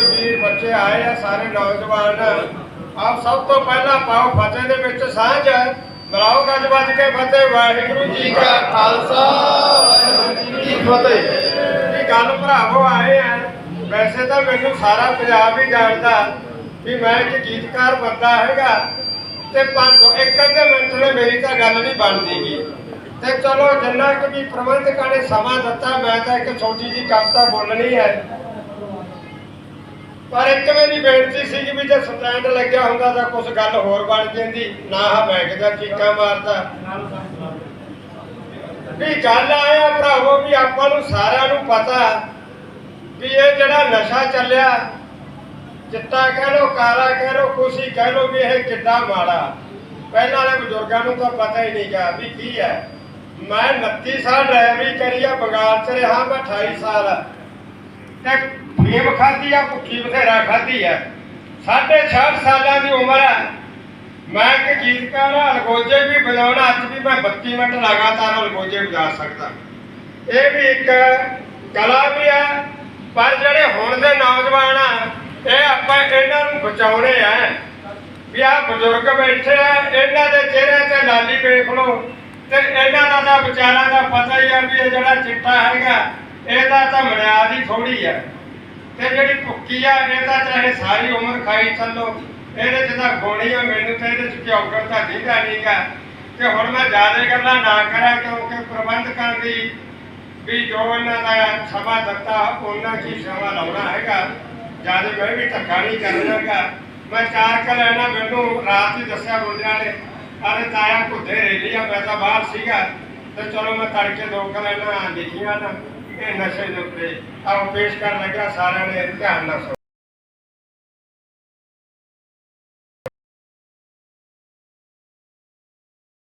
ਵੀਰ ਬੱਚੇ ਆਏ ਆ ਸਾਰੇ ਨੌਜਵਾਨ। ਆਪ ਸਭ ਤੋਂ ਪਹਿਲਾਂ ਪਾਓ ਫਤਿਹ ਦੇ ਵਿੱਚ ਸਾਂਝ। ਮਲਾਓ ਗੱਜ ਵੱਜ ਕੇ ਫਤਿਹ। ਵਾਹਿਗੁਰੂ ਜੀ ਕਾ ਖਾਲਸਾ, ਵਾਹਿਗੁਰੂ ਜੀ ਕੀ ਫਤਿਹ। ਇਹ ਗੱਲ ਭਰਾਵੋ, ਆਏ ਆ। ਵੈਸੇ ਤਾਂ ਮੈਨੂੰ ਸਾਰਾ ਪੰਜਾਬ ਹੀ ਜਾਣਦਾ ਵੀ ਮੈਂ ਇੱਕ ਗੀਤਕਾਰ ਬੰਦਾ ਹੈਗਾ ਤੇ ਪੰਜ ਇੱਕ ਅੱਧੇ ਮਿੰਟ ਨੇ ਮੇਰੀ ਤਾਂ ਗੱਲ ਨਹੀਂ ਬਣਦੀਗੀ ਤੇ ਚਲੋ ਜਿੰਨਾ ਕਿ ਵੀ ਪ੍ਰਬੰਧਕਾਂ ਨੇ ਸਮਾਂ ਦਿੱਤਾ, ਮੈਂ ਤਾਂ ਇੱਕ ਛੋਟੀ ਜੀ ਕਵਿਤਾ ਬੋਲਣੀ ਹੈ। ਪਰ ਇੱਕ ਮੇਰੀ ਬੇਨਤੀ ਸੀ ਵੀ ਜੇ ਸਟੈਂਡ ਲੱਗਿਆ ਹੁੰਦਾ ਤਾਂ ਕੁਝ ਗੱਲ ਹੋਰ ਬਣ ਜਾਂਦੀ। ਨਾ ਆ ਮੈਂ ਕਿਹਾ ਚੀਕਾਂ ਮਾਰਦਾ। ਵੀ ਗੱਲ ਆਇਆ ਭਰਾਵੋ ਵੀ ਆਪਾਂ ਨੂੰ ਸਾਰਿਆਂ ਨੂੰ ਪਤਾ ਵੀ ਇਹ ਜਿਹੜਾ ਨਸ਼ਾ ਚੱਲਿਆ ਚਿੱਟਾ ਕਹਿ ਲੋ ਕਾਲਾ ਕਹਿ ਲੋ ਖੁਸ਼ੀ ਕਹਿ ਲੋ ਵੀ ਇਹ ਕਿੱਡਾ ਮਾੜਾ। ਪਹਿਲਾਂ ਵਾਲੇ ਬਜ਼ੁਰਗਾਂ ਨੂੰ ਤਾਂ ਪਤਾ ਹੀ ਨਹੀਂ ਗਾ ਵੀ ਕੀ ਹੈ। ਮੈਂ 29 ਸਾਲ ਡਰਾਈਵਰੀ ਕਰੀ ਆ, ਬੰਗਾਲ ਚ ਰਿਹਾ ਮੈਂ 28 ਸਾਲ। ਤੇ ਫੀਮ ਖਾਧੀ ਆ, ਭੁੱਖੀ ਬਥੇਰਾ ਖਾਧੀ ਆ। 66 ਸਾਲਾਂ ਦੀ ਉਮਰ ਹੈ ਮੈਂ ਇੱਕ ਗੀਤਕਾਰ ਅਲਗੋਜੇ ਵੀ ਵਜਾਉਣਾ, ਅੱਜ ਵੀ ਮੈਂ 32 ਮਿੰਟ ਲਗਾਤਾਰ ਅਲਗੋਜੇ ਵਜਾ ਸਕਦਾ। ਇਹ ਵੀ ਇੱਕ ਕਲਾ ਵੀ ਹੈ ਪਰ ਜਿਹੜੇ ਹੁਣ ਦੇ ਨੌਜਵਾਨ ਆ, ਇਹ ਆਪਾਂ ਇਹਨਾਂ ਨੂੰ ਬਚਾਉਣੇ ਆ। ਵੀ ਆ ਬਜ਼ੁਰਗ ਬੈਠੇ ਆ, ਇਹਨਾਂ ਦੇ ਚਿਹਰੇ ਤੇ ਲਾਲੀ ਵੇਖ ਲਓ। ਤੇ ਇਹਨਾਂ ਦਾ ਤਾਂ ਵਿਚਾਰਾਂ ਦਾ ਪਤਾ ਹੀ ਆ ਵੀ ਇਹ ਜਿਹੜਾ ਚਿੱਟਾ ਹੈਗਾ, ਇਹਦਾ ਤਾਂ ਮਨਿਆਦ ਹੀ ਥੋੜੀ ਆ। ਤੇ ਜਿਹੜੀ ਭੁੱਕੀ ਆ, ਇਹ ਤਾਂ ਚਾਹੇ ਸਾਰੀ ਉਮਰ ਖਾਈ ਚੱਲੋ। ਇਹਦੇ ਚ ਤਾਂ ਗੋਣੀ ਆ, ਮੈਨੂੰ ਤੇ ਇਹਦੇ ਚ ਕਿਉਂ ਤਾਂ ਦੀਦਾ ਨਹੀਂਗਾ ਤੇ ਹੁਣ ਮੈਂ ਜ਼ਿਆਦਾ ਗੱਲਾਂ ਨਾ ਕਰਾਂ, ਕਿਉਂਕਿ ਪ੍ਰਬੰਧਕਾਂ ਦੀ ਵੀ ਜੋ ਇਹਨਾਂ ਦਾ ਸਮਾਂ ਦਿੱਤਾ, ਉਹਨਾਂ ਕੀ ਸਮਾਂ ਲਾਉਣਾ ਹੈਗਾ। ਜ਼ਿਆਦਾ ਮੈਂ ਵੀ ਧੱਕਾ ਨਹੀਂ ਕਰਨਾਗਾ ਮੈਂ ਚਾਰ ਕੁ ਲੈਣਾ, ਮੈਨੂੰ ਰਾਤ ਹੀ ਦੱਸਿਆ ਮੁੰਡਿਆਂ ਨੇ ਅਰੇ ਤਾਇਆ ਘੁੱਦੇ ਰੇਲੀ ਮੈਂ ਤਾਂ ਬਾਹਰ ਸੀਗਾ। ਤੇ ਚਲੋ ਮੈਂ ਤੜਕੇ ਦੋ ਕੁ ਲੈਣਾ, ਲਿਖੀਆਂ ਨਾ। ਇਹ ਨਸ਼ੇ ਦੇ ਉੱਤੇ ਆਓ ਪੇਸ਼ ਕਰਨ ਲੱਗਾ ਸਾਰਿਆਂ ਨੇ ਧਿਆਨ ਨਾਲ ਸੁਣੋ।